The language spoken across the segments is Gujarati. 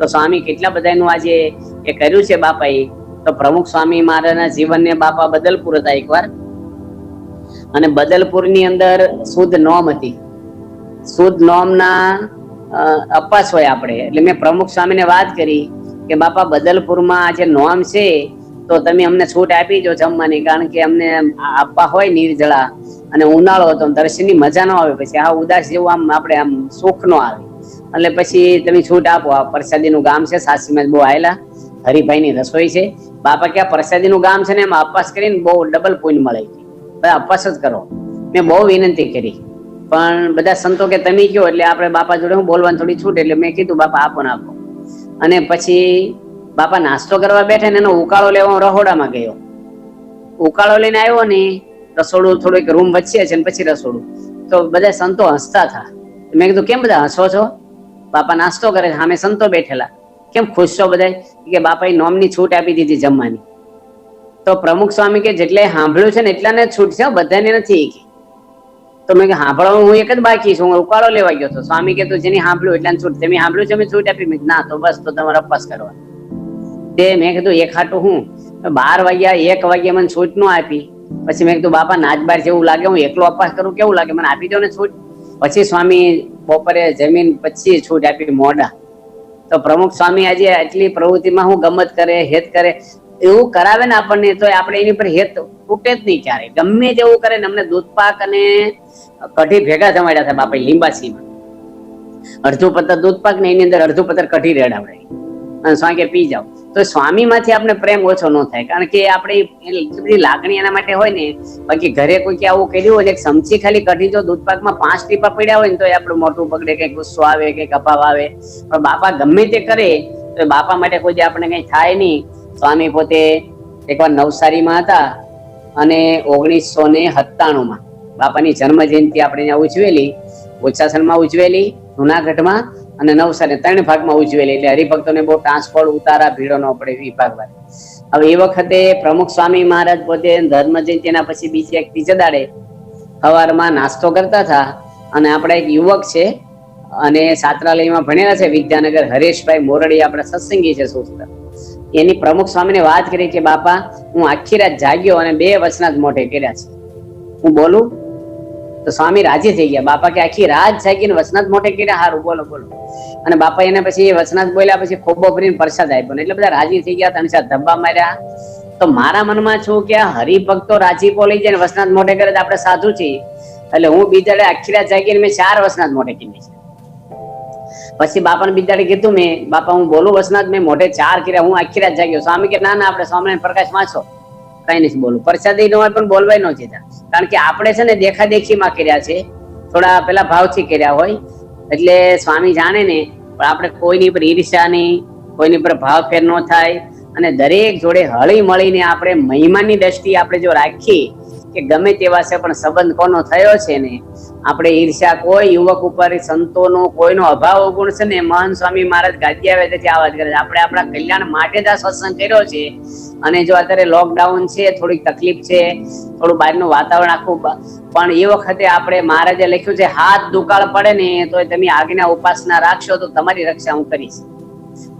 તો સ્વામી કેટલા બધાનું આજે એ કર્યું છે બાપાએ? તો પ્રમુખ સ્વામી મહારાજના જીવનને બાપા બદલપુર હતા એકવાર. અને બદલપુરની અંદર શુદ્ધ નોમ હતી. શુદ્ધ નોમના અપાસ હોય આપણે. એટલે મેં પ્રમુખ સ્વામીને વાત કરી કે બાપા બદલપુરમાં માં આજે નોમ છે, તો તમે અમને છૂટ આપી જો જમવાની, કારણ કે અમને આપવા હોય નિર્જળા. અને ઉનાળો હતો, દર્શનની મજા ન આવે પછી. આ ઉદાસ જેવું આમ આપણે આમ સુખ નો આવે. એટલે પછી તમે છૂટ આપો. આ પ્રસાદીનું ગામ છે, સાસીમાં બહુ આવેલા. હરિભાઈની રસોઈ છે. બાપા કે આ પ્રસાદીનું ગામ છે ને એમાં અપાસ કરીને બહુ ડબલ પોઈન્ટ મળે છે. અપાસ જ કરો. મેં બહુ વિનંતી કરી. પણ બધા સંતો કે તમે કયો? એટલે આપણે બાપા જોડે હું બોલવાની થોડી છૂટ એટલે મેં કીધું, બાપા, આપો ને આપો. અને પછી બાપા નાસ્તો કરવા બેઠે ને એનો ઉકાળો લેવા હું રહોડામાં ગયો. ઉકાળો લઈને આવ્યો ને રસોડું થોડુંક રૂમ વચ્ચે છે ને પછી રસોડું. તો બધા સંતો હસતા હતા. મેં કીધું, કેમ બધા હસો છો? બાપા નાસ્તો કરે સામે સંતો બેઠેલા. કેમ ખુશ છો બધા કે બાપાએ નોમની છૂટ આપી દીધી જમવાની. તો પ્રમુખ સ્વામી કે જેટલે સાંભળ્યું છે ને એટલાને છૂટ છે બધાને નથી તો મેં કે સાંભળવાનું હું એક જ બાકી છું, હું ઉકાળો લેવા ગયો હતો સ્વામી કે, તું જેની સાંભળ્યું એટલાને છૂટ તમે સાંભળ્યું છે મેં છૂટ આપી. મેં ના, તો બસ, તો તમારે અપવાસ કરવા. તે મેં કીધું, એક હાટું હું. બાર વાગ્યા, એક વાગ્યા મને છૂટ નો આપી. પછી મેં કીધું, બાપા, નાચ બાર જેવું લાગે, હું એકલો અપવાસ કરું, કેવું લાગે? મને આપી દો ને છૂટ. પછી સ્વામી બપોરે જમીન પછી છૂટ આપી મોડા. તો પ્રમુખ સ્વામી આજે આટલી પ્રવૃત્તિમાં હું ગમત કરે, હેત કરે? એવું કરાવે ને આપણને, તો આપણે એની પર હેત તૂટે જ નહીં ક્યારે. ગમે તેવું કરે ને અમને દૂધપાક અને કઢી ભેગા જમાડ્યા છે બાપા લીંબાસીમાં. અડધું પત્તર દૂધપાક ને એની અંદર અડધું પત્તર કઢી રેડાવડાવી અને સ્વામી કે પી જાઓ. તો સ્વામી માંથી આપણે પ્રેમ ઓછો ન થાય. કારણ કે આપણે બધી લાગણી એના માટે હોય ને, બાકી ઘરે કોઈ આવું કર્યું હોય ને એક ચમચી ખાલી કઢી જો દૂધપાકમાં પાંચ ટીપા પડ્યા હોય ને તો આપણું મોટું પકડે કઈ ગુસ્સો આવે કે કપાવ આવે. પણ બાપા ગમે તે કરે, તો બાપા માટે કોઈ આપણે કઈ થાય નહીં. સ્વામી પોતે એકવાર નવસારીમાં હતા અને ઓગણીસો ને સત્તાણું માં બાપાની જન્મ જયંતિ આપણે ત્યાં ઉજવેલી ઉચ્ચાસનમાં ઉજવેલી, જુનાગઢમાં. અને નવસારી ત્રણ ભાગમાં ઉજવેલી એટલે હરિભક્તોને બહુ ટ્રાન્સફોર્ડ ઉતારા, ભીડો ન પડે વિભાગ હવે એ વખતે પ્રમુખ સ્વામી મહારાજ પોતે ધર્મ જયંતિના પછી બીજી એક ત્રીજે દાડે સવારમાં નાસ્તો કરતા હતા અને આપણા એક યુવક છે અને છાત્રાલયમાં ભણેલા છે વિદ્યાનગર, હરેશભાઈ મોરડી આપણા સત્સંગી છે સુસ્ત. એની પ્રમુખ સ્વામીને વાત કરી કે, બાપા, હું આખી રાત જાગ્યો અને બે વચના જ મોઢે કર્યા છે. હું બોલું? તો સ્વામી રાજી થઈ ગયા. બાપા કે આખી રાત જાગીને વચનાથ મોટે કીધે, હારું, બોલો બોલો. અને બાપા એને પછી એ વચનાથ બોલ્યા પછી ખોબો ભરીને પ્રસાદ આપ્યો એટલે બધા રાજી થઈ ગયા, ત્રણ ધબ્બા માર્યા. તો મારા મનમાં છું કે હરિભક્તો રાજી બોલી જાય વસનાથ મોટે કરે આપણે સાધુ છીએ. એટલે હું બીજાડે આખી રાત જાગીને મેં ચાર વસનાથ મોટે કીધી છે. પછી બાપાને બીજાડે કીધું મેં, બાપા, હું બોલું વસનાથ, મેં મોઢે ચાર કર્યા, હું આખી રાત જાગ્યો. સ્વામી કે, ના ના, આપણે સ્વામિનારાયણ પ્રકાશ વાંચો. કઈ નથી બોલું. પ્રસાદી ન હોય પણ બોલવાય ન જીધા કારણ કે આપણે છે ને દેખા દેખીમાં કર્યા છે. થોડા પેલા ભાવથી કર્યા હોય, એટલે સ્વામી જાણે ને, પણ આપણે કોઈની પર ઈર્ષ્યા નહીં, કોઈની પર ભાવ ફેર ન થાય. અને દરેક જોડે હળી મળીને આપણે મહિમાની દ્રષ્ટિ આપણે જો રાખીએ કે ગમે તેવા છે, પણ સંબંધ કોનો થયો છે ને આપણે ઈર્ષ્યા કોઈ, યુવક ઉપર સંતોનો કોઈનો અભાવ ગુણ છે ને? મહાન સ્વામી મહારાજ ગાદી આવે આ વાત કરે છે. આપણે આપણા કલ્યાણ માટે જ આ સત્સંગ કર્યો છે. અને જો અત્યારે લોકડાઉન છે, થોડીક તકલીફ છે, થોડું બહારનું વાતાવરણ આખું પણ એ વખતે આપણે મહારાજે લખ્યું છે, હાથ દુકાળ પડે ને તો તમે આજ્ઞા ઉપાસના રાખશો, તો તમારી રક્ષા હું કરીશ.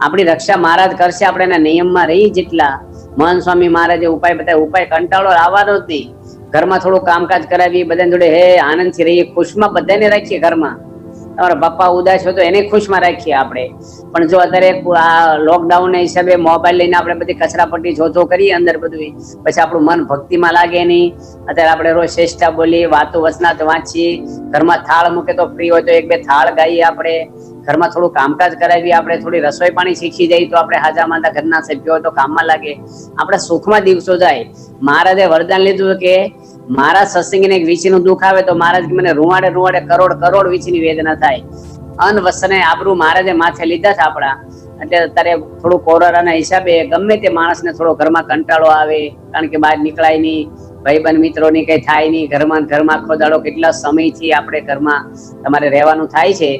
આપણી રક્ષા મહારાજ કરશે, આપણે એના નિયમમાં રહી જેટલા. મહાન સ્વામી મહારાજે ઉપાય બતાવ્યો. ઉપાય કંટાળો આવવાનો જ નહીં. ઘરમાં થોડું કામકાજ કરાવી બધાને જોડે, હે, આનંદથી રહીએ, ખુશમાં બધાને રાખીએ ઘરમાં. તમારા પપ્પા ઉદાસ હોય તો એને ખુશમાં રાખીએ આપણે. પણ જો અત્યારે આ લોકડાઉન હિસાબે મોબાઈલ લઈને આપણે બધી કચરાપટ્ટી જોતો કરીએ અંદર બધું પછી આપણું મન ભક્તિમાં લાગે નહીં. અત્યારે આપણે રોજ શ્રેષ્ઠા બોલીએ, વાતો વચનાથ વાંચીએ. ઘરમાં થાળ મૂકે તો ફ્રી હોય તો એક બે થાળ ગાઈએ આપણે. ઘરમાં થોડું કામકાજ કરાવીએ, આપણે થોડી રસોઈ પાણી શીખી જઈએ તો આપણે હાજા માંદા ઘરના સભ્યો હોય તો કામમાં લાગે. આપણે સુખમાં દિવસો જાય. મહારાજે વરદાન લીધું કે મારા સત્સંગીને એક વીછીનું દુઃખ આવે તો મહારાજ મને રૂવાડે રૂવાડે કરોડ કરોડ વીછીની વેદના થાય. અન વસને આબરૂ મહારાજે માથે લીધા છે આપણા. એટલે અત્યારે થોડું કોરોનાના હિસાબે ગમે તે માણસને થોડો ઘરમાં કંટાળો આવે, કારણ કે બહાર નીકળાય નહીં ભાઈબંધ મિત્રોની કઈ થાય નહીં, ઘરમાં ઘરમાં આખો દાડો કેટલા સમયથી આપણે ઘરમાં તમારે રહેવાનું થાય છે.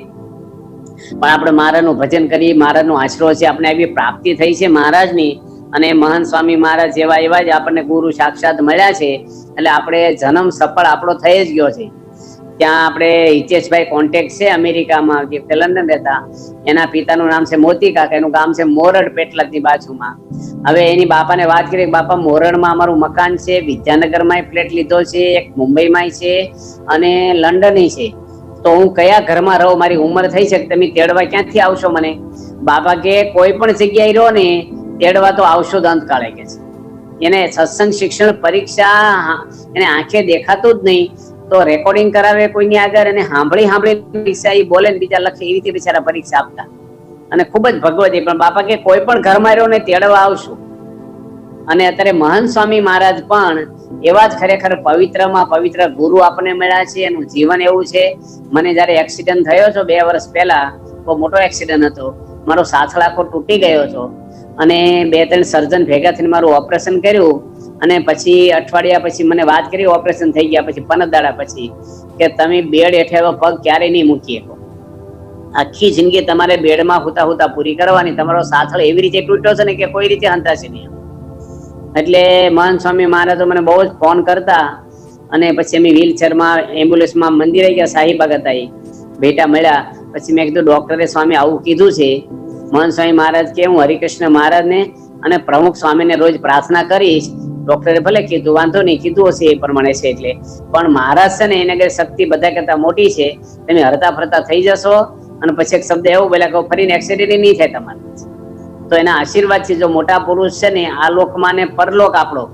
પણ આપણે મહારાજનું ભજન કરીએ, મહારાજનો આશરો છે, આપણે આવી પ્રાપ્તિ થઈ છે મહારાજની. અને મહાન સ્વામી મહારાજ જેવા એવા જ આપણને ગુરુ સાક્ષાત મળ્યા છે. એટલે આપણે જન્મ સફળ આપણો થઈ જ ગયો છે. ત્યાં આપણે હિતેશભાઈ કોન્ટેક્ટ છે અમેરિકામાં, જે લંડન રહેતા. એના પિતાનું નામ છે મોતી કાકા, એનું ગામ છે મોરડ પેટલાદની બાજુમાં. હવે એની બાપાને વાત કરી બાપા, મોરડમાં અમારું મકાન છે વિદ્યાનગરમાં ફ્લેટ લીધો છે, એક મુંબઈમાં છે અને લંડન છે. તો હું કયા ઘરમાં રહું, મારી ઉંમર થઈ છે, તમે તેડવા ક્યાંથી આવશો મને? બાપા કે કોઈ પણ જગ્યાએ રહો ને તેડવા તો આવશો જ અંતકાળે કે છે. એને સત્સંગ શિક્ષણ પરીક્ષા એને આંખે દેખાતું જ નહીં. તો રેકોર્ડિંગ કરાવે કોઈની આગળ અને સાંભળી સાંભળી પરીક્ષા એ બોલે બીજા લખે એ રીતે બિચારા પરીક્ષા આપતા. અને ખૂબ જ ભગવતી પણ બાપા કે કોઈ પણ ઘરમાં રહ્યો ને તેડવા આવશું. અને અત્યારે મહાન સ્વામી મહારાજ પણ એવા જ ખરેખર પવિત્રમાં પવિત્ર ગુરુ આપણને મળ્યા છે. એનું જીવન એવું છે. મને જયારે એક્સિડન્ટ થયો છો બે વર્ષ પહેલા, બહુ મોટો એક્સિડન્ટ હતો. મારો સાથળ તૂટી ગયો હતો. અને બે ત્રણ સર્જન ભેગા થઈને મારું ઓપરેશન કર્યું અને પછી અઠવાડિયા પછી મને વાત કરી ઓપરેશન થઈ ગયા પછી પંદર દાડા પછી કે તમે બેડ હેઠે પગ ક્યારે નહીં મૂકી શકો. આખી જિંદગી તમારે બેડમાં હુતા હુતા પૂરી કરવાની, તમારો સાથળ એવી રીતે તૂટ્યો છે ને કે કોઈ રીતે હંતાશે નહીં એટલે મહાન સ્વામી મહારાજો મને બહુ જ ફોન કરતા અને પછી અમે વ્હીલચેરમાં એમ્બ્યુલન્સમાં મંદિરે ગયા, શાહીબાગ હતા એ. ભેટા મળ્યા. પછી મેં કીધું, ડોક્ટરે સ્વામી આવું કીધું છે મહંત સ્વામી મહારાજ કે, હું હરિકૃષ્ણ મહારાજને અને પ્રમુખ સ્વામીને રોજ પ્રાર્થના કરીશ. ડોક્ટરે ભલે કીધું, વાંધો નહીં, કીધું હશે એ પ્રમાણે છે એટલે. પણ મહારાજ છે ને એને આગળ શક્તિ બધા કરતા મોટી છે, તમે હરતા ફરતા થઈ જશો અને પછી એક શબ્દ એવો બોલ્યા કે ફરીને એક્સિડન્ટ નહીં થાય તમારે તો એના આશીર્વાદ છે, જો મોટા પુરુષ છે ને, આ લોકમાં ને પરલોક આપણો,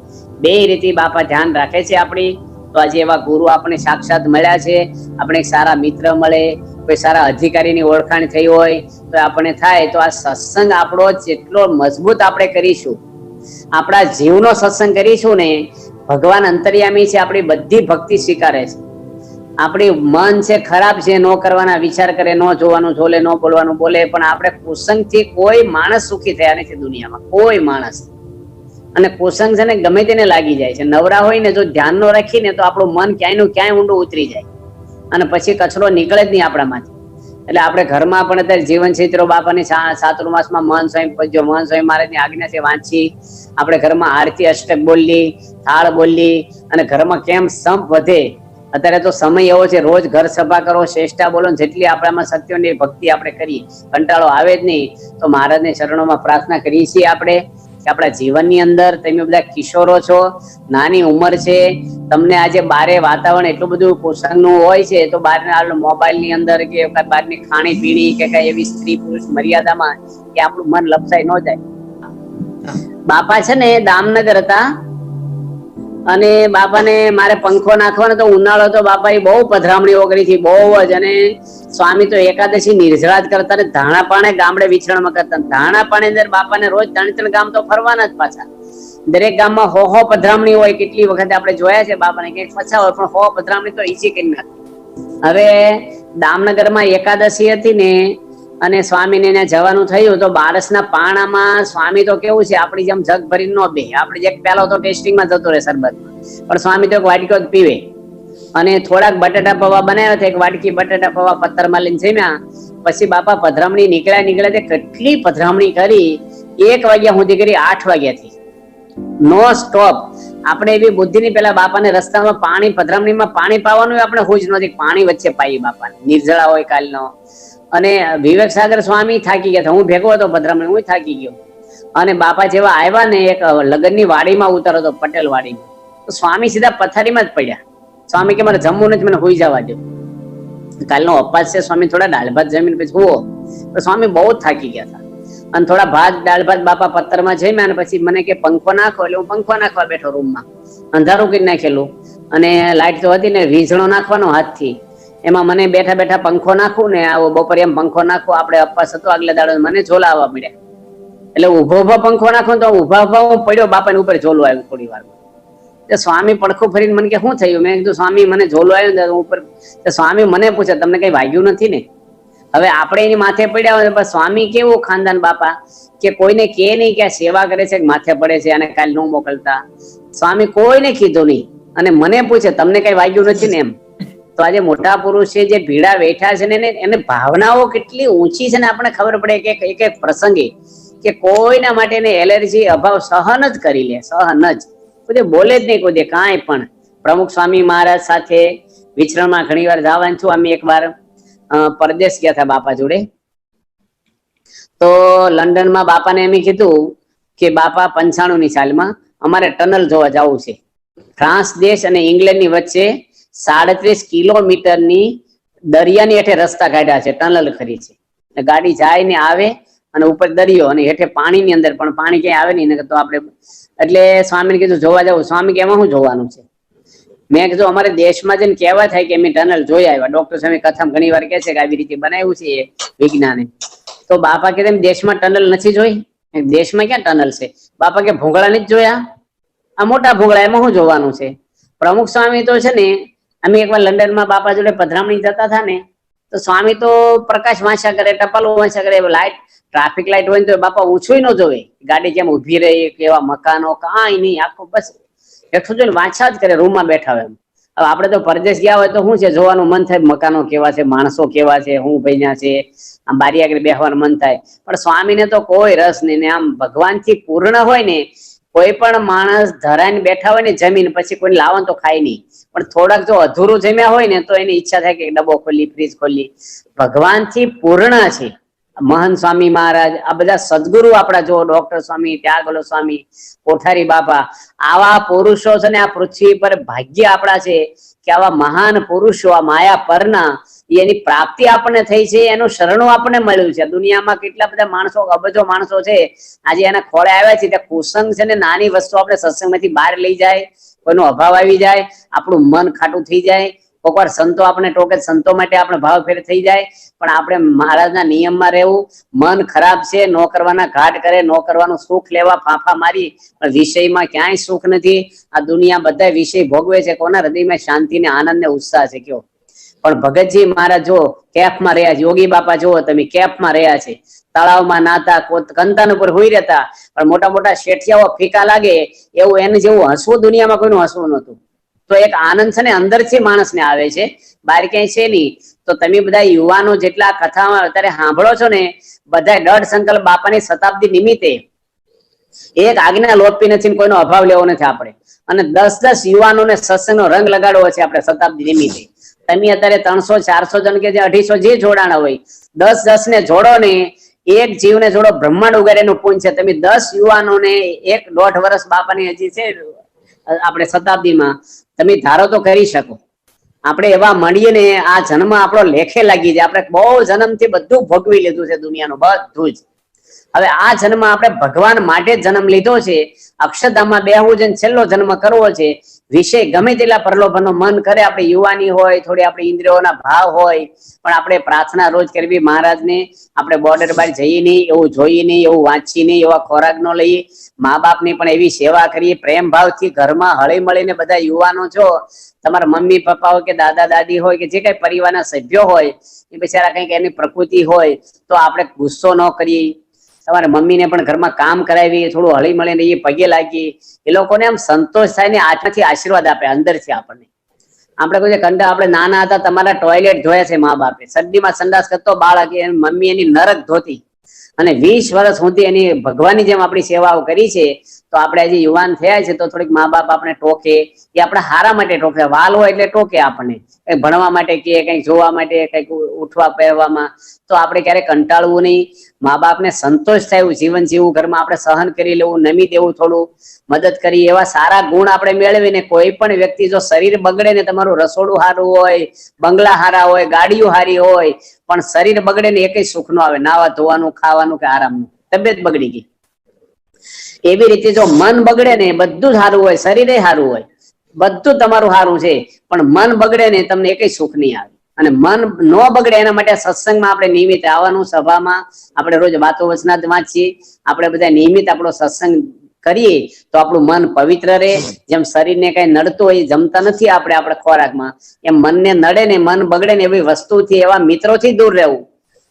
બે રીતે બાપા ધ્યાન રાખે છે આપણી. તો આજે એવા ગુરુ આપણે સાક્ષાત મળ્યા છે આપણે સારા મિત્ર મળે કોઈ સારા અધિકારીની ઓળખાણ થઈ હોય તો આપણે થાય, તો આ સત્સંગ આપણો જેટલો મજબૂત આપણે કરીશું, આપણા જીવનો સત્સંગ કરીશું ને, ભગવાન અંતર્યામી છે, આપણી બધી ભક્તિ સ્વીકારે છે. આપણી મન છે, ખરાબ છે, ન કરવાના વિચાર કરે, નો જોવાનું, જોલે, નો બોલવાનું, બોલે, પણ આપણે કુસંગથી કોઈ માણસ સુખી થયા નથી દુનિયામાં, કોઈ માણસ. અને કુસંગ છે ને, ગમે તેને લાગી જાય છે. નવરા હોય ને, જો ધ્યાન નો રાખીને, તો આપણું મન ક્યાંયનું ક્યાંય ઊંડું ઉતરી જાય. અને પછી કચરો નીકળે જ નહીં આપણામાંથી. એટલે આપણે ઘરમાં પણ અત્યારે જીવન ચિત્રો બાપાની સાતુર્માસમાં મહન સ્વામી જો મહન સ્વામી મહારાજની આજ્ઞા છે વાંચી, આપણે ઘરમાં આરતી, અષ્ટક બોલી થાળ બોલી અને ઘરમાં કેમ સંપ વધે? અત્યારે તો સમય એવો છે, રોજ ઘર સભા કરો શ્રેષ્ઠા બોલો જેટલી આપણામાં સત્યોની ભક્તિ આપણે કરીએ, કંટાળો આવે જ નહીં. તો મહારાજની ચરણોમાં પ્રાર્થના કરીએ છીએ આપણે. કે આપણા જીવનની અંદર તમે બધા કિશોરો છો નાની ઉંમર છે તમને આજે બારે વાતાવરણ એટલું બધું પોષણનું હોય છે તો બહારના મોબાઈલની અંદર કે બહારની ખાણી પીણી કે કઈ એવી સ્ત્રી પુરુષ મર્યાદામાં કે આપણું મન લપસાઈ ન જાય. બાપા છે ને દામનગર હતા. અને બાપાને મારે પંખો નાખવાનો તો ઉનાળો તો બાપાએ બહુ પધરામણીઓ કરી હતી, બહુ જ. અને સ્વામી તો એકાદશી નિર્જળા જ કરતા ને ધાણા પાણે ગામડે વિચરણમાં કરતા. ધાણા પાણી અંદર બાપાને રોજ ત્રણ ત્રણ ગામ તો ફરવાના જ પાછા. દરેક ગામમાં હો હો પધરામણી હોય કેટલી વખત આપણે જોયા છે, બાપાને કે પછા હોય, પણ હો પધરામણી તો ઈજી કરી નાખી. હવે દામનગરમાં એકાદશી હતી ને અને સ્વામીને એને જવાનું થયું તો બારસના પાણામાં સ્વામી તો કેવું છે, આપણી જેમ જગ ભરી નો બે આપણે જે પેલો તો ટેસ્ટિંગમાં જતો રહે શરબતમાં. પણ સ્વામી તો એક વાટકો પીવે. અને થોડાક બટાટા પૌવા બનાવ્યા હતા, એક વાટકી બટાટા પૌવા પથ્થરમાં લઈને જમ્યા. પછી બાપા પધરામણી નીકળ્યા નીકળ્યા તે કેટલી પધરામણી કરી? એક વાગ્યા સુધી કરી આઠ વાગ્યાથી. નો સ્ટોપ આપણે એવી બુદ્ધિની પેલા બાપાને રસ્તામાં પાણી, પધરામણીમાં પાણી પાવાનું આપણે હુજ નથી પાણી વચ્ચે પાઈ બાપાને. નિર્જળા હોય કાલનો. અને વિવેક સાગર સ્વામી થાકી ગયા હું ભેગો હતો ભદ્રામણી, હું થાકી ગયો. અને બાપા જેવા આવ્યા ને, એક લગ્નની વાડીમાં ઉતારો હતો પટેલ વાડીમાં તો સ્વામી સીધા પથારીમાં જ પડ્યા. સ્વામી કે, મારે જમવું નથી, મને હોઈ જવા દો. કાલનો અપાસ છે, સ્વામી થોડા દાળ ભાત જમીને પછી હુઓ તો સ્વામી બહુ જ થાકી ગયા હતા. અને થોડા ભાત, દાળ ભાત બાપા પથ્થરમાં જમ્યા અને પછી મને કે, પંખો નાખો. એટલે હું પંખો નાખવા બેઠો રૂમમાં અંધારું કરી નાખેલું. અને લાઈટ તો હતી ને, વીજળો નાખવાનો હાથથી. એમાં મને બેઠા બેઠા પંખો નાખું ને આવો બપોરે એમ પંખો નાખો, આપણે અપવાસ હતો, આગલે દાડો મને ઝોલા આવવા મળ્યા એટલે ઊભો ઊભો પંખો નાખો તો ઊભા ઊભા હું પડ્યો, બાપાની ઉપર ઝોલો આવ્યું થોડી વાર સ્વામી પડખું ફરીને મને કે, શું થયું? મેં કીધું, સ્વામી, મને ઝોલો આવ્યો ને ઉપર સ્વામી મને પૂછે, તમને કઈ વાગ્યું નથી ને? હવે આપણે એની માથે પડ્યા હોય પણ સ્વામી કેવું ખાનદાન બાપા? કે કોઈને કે નહીં કે સેવા કરે છે માથે પડે છે અને કાલ ન મોકલતા? સ્વામી કોઈને કીધું નહીં. અને મને પૂછે, તમને કઈ વાગ્યું નથી ને એમ? તો આજે મોટા પુરુષ છે જે ભીડા બેઠા છે ને એને- ભાવનાઓ કેટલી ઊંચી છે ને આપણને ખબર પડે કે એક એક પ્રસંગે કે કોઈના માટે એને એલર્જી અભાવ સહન જ કરી લે, સહન જ. કોઈ બોલે જ નહીં, કોઈ કાંઈ પણ. પ્રમુખ સ્વામી મહારાજ સાથે વિચરણમાં ઘણી વાર જવાનું છું અમે એકવાર પરદેશ ગયા હતા બાપા જોડે. તો લંડનમાં બાપાને એમ કીધું કે બાપા પંચાણું ની સાલમાં અમારે ટનલ જોવા જવું છે. ફ્રાન્સ દેશ અને ઇંગ્લેન્ડની વચ્ચે સાડત્રીસ કિલોમીટરની દરિયાની હેઠે રસ્તા કાઢ્યા છે, ટનલ ખરી છે. ગાડી જાય ને આવે અને ઉપર દરિયો અને હેઠે પાણીની અંદર પણ પાણી ક્યાંય આવે નહીં તો આપણે એટલે સ્વામીને કીધું, જોવા જવું. સ્વામી કે, એમાં શું જોવાનું છે? મેં કીધું, અમારે દેશમાં જઈને કહેવા થાય કે અમે ટનલ જોઈ આવ્યા. ડોક્ટર સ્વામી કથમ ઘણી વાર કહે છે કે, આવી રીતે બનાવ્યું છે એ વિજ્ઞાને. તો બાપા કે તેમ દેશમાં ટનલ નથી જોઈ? દેશમાં ક્યાં ટનલ છે? બાપા કે, ભૂંગળાની જ જોયા. આ મોટા ભૂંગળા, એમાં શું જોવાનું છે? પ્રમુખ સ્વામી તો છે ને અમે એકવાર લંડનમાં બાપા જોડે પધરામણી જતા હતા ને તો સ્વામી તો પ્રકાશ વાંચ્યા કરે, ટપાલ વાંચ્યા કરે લાઈટ, ટ્રાફિક લાઈટ હોય ને તો બાપા ઊંચું ન જોવે. ગાડી જેમ ઊભી રહી, કેવા મકાનો, કાંઈ નહીં, આખું બસ એકઠું જોઈને વાંચા જ કરે, રૂમમાં બેઠા હોય એમ. હવે આપણે તો પરદેશ ગયા હોય તો શું છે, જોવાનું મન થાય, મકાનો કેવા છે, માણસો કેવા છે, હું ભૈયા છે, આમ બારી આગળ બેહવાનું મન થાય. પણ સ્વામીને તો કોઈ રસ નહીં ને, આમ ભગવાનથી પૂર્ણ હોય ને, કોઈ પણ માણસ ધરાઈને બેઠા હોય ને જમીન, પછી કોઈ લાવવાનું તો ખાય નહીં. પણ થોડાક જો અધૂરું જમ્યા હોય ને તો એની ઈચ્છા થાય કે ડબ્બો ખોલી, ફ્રીજ ખોલી. ભગવાનથી પૂર્ણ છે. મહાન સ્વામી મહારાજ, આ બધા સદગુરુ આપણા જો ડોક્ટર સ્વામી, ત્યાગલો સ્વામી, કોઠારી બાપા, આવા પુરુષો છે ને આ પૃથ્વી પર ભાગ્ય આપણા છે કે આવા મહાન પુરુષો, આ માયા પરના, એની પ્રાપ્તિ આપણને થઈ છે, એનું શરણું આપણને મળ્યું છે. દુનિયામાં કેટલા બધા માણસો, અબજો માણસો છે. આજે એના ખોળે આવ્યા છે, ત્યાં કુસંગ છે ને નાની વસ્તુ આપણે સત્સંગમાંથી બહાર લઈ જાય. કોઈનો અભાવ આવી જાય, આપણું મન ખાટું થઈ જાય. કોકવાર સંતો આપણે ટોકે સંતો માટે આપણે ભાવ ફેર થઈ જાય. પણ આપણે મહારાજના નિયમમાં રહેવું. મન ખરાબ છે, નો કરવાના ઘાટ કરે, નો કરવાનું સુખ લેવા ફાંફા મારી. પણ વિષયમાં ક્યાંય સુખ નથી. આ દુનિયા બધા વિષય ભોગવે છે. કોના હૃદયમાં શાંતિ ને આનંદ ને ઉત્સાહ છે, કયો? પણ ભગતજી મહારાજ જો કેફમાં રહ્યા છે. યોગી બાપા જુઓ, તમે કેફમાં રહ્યા છે. તળાવમાં નાતા, કોત- કંતાન ઉપર હોઈ રહેતા. પણ મોટા મોટા શેઠિયાઓ ફીકા લાગે, એવું એને જેવું હસવું દુનિયામાં કોઈનું હસવું નહોતું. તો એક આનંદ છે ને, અંદરથી માણસને આવે છે. બહાર ક્યાંય છે નહીં. તો તમે બધા યુવાનો જેટલા કથામાં અત્યારે સાંભળો છો ને બધા દઢ સંકલ્પ બાપાની શતાબ્દી નિમિત્તે એક આજ્ઞા લોપી નથી કોઈનો અભાવ લેવો નથી આપણે. અને દસ દસ યુવાનોને સત્સંગનો રંગ લગાડવો છે આપણે શતાબ્દી નિમિત્તે. તમે અત્યારે ત્રણસો, ચારસો જણ કે જે અઢીસો જે જોડાણા હોય, દસ દસ ને જોડો ને, એક જીવને જોડો બ્રહ્માંડ ઉગાડે એનું પુણ્ય છે. તમે દસ યુવાનોને એક દોઢ વર્ષ બાપાની હજી છે, આપણે શતાબ્દીમાં, તમે ધારો તો કરી શકો. આપણે એવા મળીએ ને, આ જન્મ આપણો લેખે લાગી જાય. આપણે બહુ જન્મથી બધું ભોગવી લીધું છે દુનિયાનું, બધું જ. હવે આ જન્મ આપણે ભગવાન માટે જ જન્મ લીધો છે. અક્ષરધામમાં બેહવું છે છેલ્લો જન્મ કરવો છે. વિષય ગમે તેટલા પ્રલોભનો મન કરે, આપણે યુવાની હોય, થોડી આપણી ઇન્દ્રિયોના ભાવ હોય, પણ આપણે પ્રાર્થના રોજ કરવી, મહારાજને આપણે બોર્ડર બાર જઈએ નહીં, એવું જોઈએ નહીં, એવું વાંચીએ નહીં, એવા ખોરાક ન લઈએ. મા બાપની પણ એવી સેવા કરીએ, પ્રેમ ભાવથી ઘરમાં હળી મળીને બધા યુવાનો છો તમારા મમ્મી, પપ્પા હોય કે દાદા, દાદી હોય કે જે કઈ પરિવારના સભ્યો હોય, એ બિચારા કંઈક એની પ્રકૃતિ હોય, તો આપણે ગુસ્સો ન કરીએ. તમારે મમ્મીને પણ ઘરમાં કામ કરાવી, થોડું હળી મળીને એ પગે લાગી. એ લોકોને આમ સંતોષ થાય ને આઠમાંથી આશીર્વાદ આપે અંદરથી આપણને. આપણે કોઈ કંડા, આપણે નાના હતા, તમારા ટોયલેટ ધોયા છે મા બાપે. સર્દીમાં સંડાસ કરતો બાળક એની મમ્મી એની નરક ધોતી. અને વીસ વર્ષ સુધી એની ભગવાનની જેમ આપણી સેવાઓ કરી છે. તો આપણે આજે યુવાન થયા છે તો થોડીક મા બાપ આપણે ટોકે, એ આપણા હારા માટે ટોકે, વાલ હોય એટલે ટોકે આપણને. કંઈક ભણવા માટે કે કંઈક જોવા માટે, કંઈક ઉઠવા, પહેરવામાં. તો આપણે ક્યારેક કંટાળવું નહીં. મા બાપને સંતોષ થાય જીવન જીવવું, ઘરમાં આપણે સહન કરી લેવું, નમી દેવું થોડું, મદદ કરી એવા સારા ગુણ આપણે મેળવીને કોઈ પણ વ્યક્તિ જો શરીર બગડે ને તમારું રસોડું સારું હોય, બંગલા હારા હોય, ગાડીઓ હારી હોય, પણ શરીર બગડે ને એકય સુખ નો આવે. નાવા ધોવાનું, ખાવાનું કે આરામનું. તબિયત બગડી ગઈ. એવી રીતે જો મન બગડે ને બધું જ સારું હોય, શરીરે સારું હોય, બધું તમારું સારું છે, પણ મન બગડે ને તમને એકય સુખ નહીં આવે. અને મન ન બગડે એના માટે સત્સંગમાં આપણે નિયમિત આવવાનું, સભામાં આપણે રોજ વાતો વચનાત વાંચીએ, આપણે બધા નિયમિત આપણો સત્સંગ કરીએ, તો આપણું મન પવિત્ર રહે. જેમ શરીરને કઈ નડતું હોય જમતા નથી આપણે આપણા ખોરાકમાં. એમ મનને નડે ને મન બગડે ને એવી વસ્તુથી એવા મિત્રોથી દૂર રહેવું.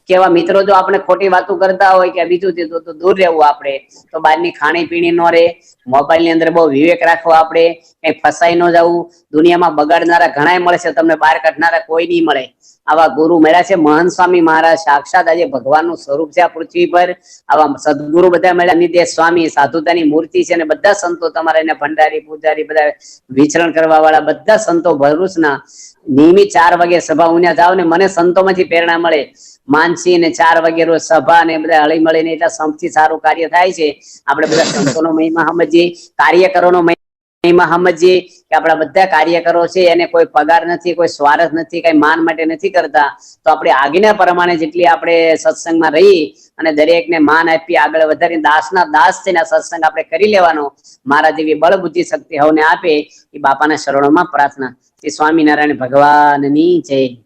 કેવા મિત્રો જો આપણે ખોટી વાતો કરતા હોય કે બીજું તે તો દૂર રહેવું આપણે, તો બહારની ખાણી પીણી નો રહે મોબાઈલની અંદર બહુ વિવેક રાખવો આપણે, કઈ ફસાઈ ન જવું, દુનિયામાં બગાડનારા ઘણાય મળશે તમને બહાર કાઢનારા કોઈ નહીં મળે. આવા ગુરુ મળ્યા છે, મહાન સ્વામી મહારાજ, સાક્ષાત આજે ભગવાનનું સ્વરૂપ છે આ પૃથ્વી પર. આવા સદગુરુ બધા મળ્યા નિદેશ સ્વામી, સાધુતાની મૂર્તિ છે, અને બધા સંતો તમારા એને ભંડારી, પૂજારી, બધા વિચરણ કરવા વાળા બધા સંતો ભરૂચના નિયમિત ચાર વાગે સભા ઉન્યા જાવ ને મને સંતોમાંથી પ્રેરણા મળે. માનસી ને ચાર વાગે સભા ને બધા હળી મળીને એટલા સંપથી સારું કાર્ય થાય છે. આપણે બધા સંતોનો મહિમા સમજીએ, કાર્યકરોનો મહિમા સમજીએ કે આપણા બધા કાર્યકરો છે એને કોઈ પગાર નથી, કોઈ સ્વાર્થ નથી, કઈ માન માટે નથી કરતા. તો આપણે આજ્ઞા પ્રમાણે જેટલી આપણે સત્સંગમાં રહી અને દરેકને માન આપી આગળ વધારી દાસના દાસ થઈને આ સત્સંગ આપણે કરી લેવાનો, મારા જેવી બળ બુદ્ધિ શક્તિ હવને આપે એ બાપાના શરણોમાં પ્રાર્થના. શ્રી સ્વામિનારાયણ ભગવાનની જય.